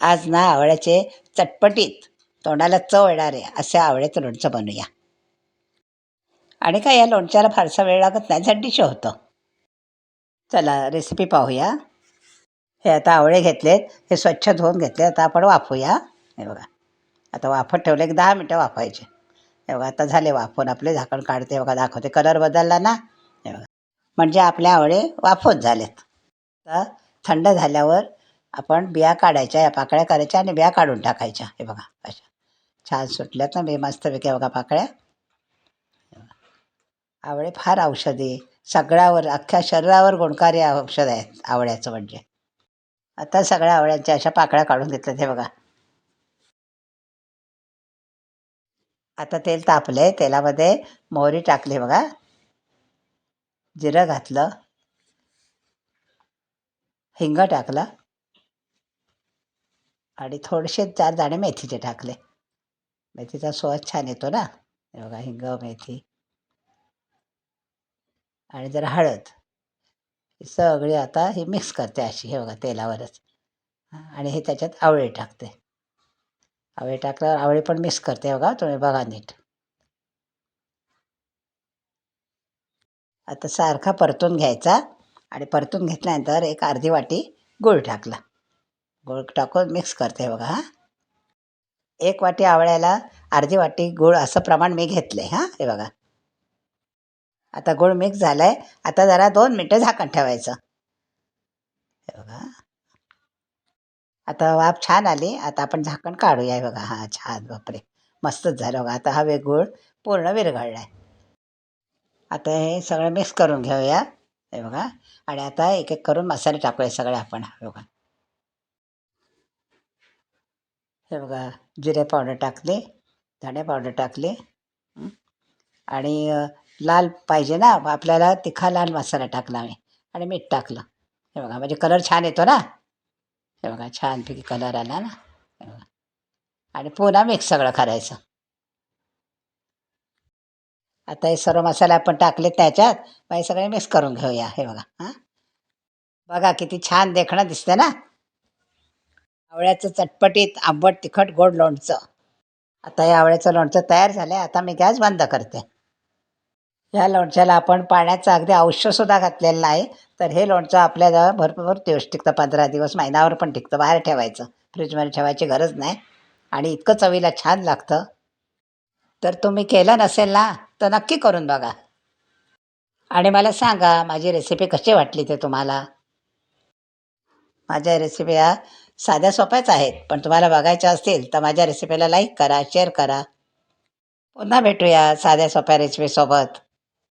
आज ना आवळ्याचे चटपटीत तोंडाला चव येणारे असे आवळ्याचं लोणचं बनवूया. आणि काय या लोणच्याला फारसा वेळ लागत नाही झड्डीशी होतं. चला रेसिपी पाहूया. हे आता आवळे घेतलेत हे स्वच्छ धुवून घेतले आता आपण वाफूया. हे बघा आता वाफत ठेवले एक दहा मिनटं वाफवायचे. हे बघा आता झाले वाफून आपले झाकण काढते बघा दाखवते. कलर बदलला ना? हे बघा. म्हणजे आपले आवळे वाफवत झालेत. आता थंड झाल्यावर आपण बिया काढायच्या या पाकळ्या करायच्या आणि बिया काढून टाकायच्या. हे बघा अशा. छान सुटल्यात ना बे मस्तपैकी बघा पाकळ्या. आवळे फार औषधी. सगळ्यावर अख्ख्या शरीरावर गुणकारी औषध आहेत आवळ्याचं म्हणजे. आता सगळ्या आवळ्यांच्या अशा पाकळ्या काढून घेतल्यात हे बघा. आता तेल तापले तेलामध्ये मोहरी टाकली बघा. जिरं घातलं. हिंग टाकलं. आणि थोडेसे चार दाणे मेथीचे टाकले. मेथीचा स्वाद छान येतो ना? हे बघा हिंग मेथी. आणि जरा हळद. ही सगळी आता ही मिक्स करते अशी हे बघा तेलावरच. आणि हे त्याच्यात आवळे टाकते. आवळे टाकल्यावर आवळे पण मिक्स करते बघा तुम्ही बघा नीट. आता सारखा परतून घ्यायचा आणि परतून घेतल्यानंतर एक अर्धी वाटी गूळ टाकला. गूळ टाकून मिक्स करते बघा हां. एक वाटी आवळ्याला अर्धी वाटी गूळ असं प्रमाण मी घेतलं आहे हां. हे बघा. आता गूळ मिक्स झाला आहे आता जरा दोन मिनटं झाकण ठेवायचं. हे बघा. आता वाफ छान आली. आता आपण झाकण काढूया हे बघा. हां छान. बापरे. मस्तच झालं बघा. आता हा वे गूळ पूर्ण विरघळला आहे आता हे सगळं मिक्स करून घेऊया. हे बघा. आणि आता एक एक करून मसाले टाकूया सगळे आपण. बघा. हे बघा जिरे पावडर टाकले धणे पावडर टाकले. आणि लाल पाहिजे ना आपल्याला तिखा लाल मसाला टाकला मी आणि मीठ टाकलं. हे बघा म्हणजे कलर छान येतो ना? हे बघा छानपैकी कलर आला ना? हे बघा. आणि पुन्हा मिक्स सगळं करायचं. आता हे सर्व मसाले आपण टाकले त्याच्यात मग हे सगळे मिक्स करून घेऊया. हे बघा हां? बघा किती छान देखणं दिसते ना? आवळ्याचं चटपटीत आंबट तिखट गोड लोणचं. आता हे आवळ्याचं लोणचं तयार झालं आहे आता मी गॅस बंद करते. ह्या लोणच्याला आपण पाण्याचं अगदी औषधसुद्धा घातलेलं आहे तर हे लोणचं आपल्याला भरपूर दिवस टिकतं. पंधरा दिवस महिनावर पण टिकतं. बाहेर ठेवायचं. फ्रीजमध्ये ठेवायची गरज नाही. आणि इतकं चवीला छान लागतं. तर तुम्ही केलं नसेल ना तर नक्की करून बघा. आणि मला सांगा माझी रेसिपी कशी वाटली ते तुम्हाला? माझ्या रेसिपी या साध्या सोप्याच आहेत पण तुम्हाला बघायच्या असतील तर माझ्या रेसिपीला लाईक करा शेअर करा. पुन्हा भेटूया साध्या सोप्या रेसिपीसोबत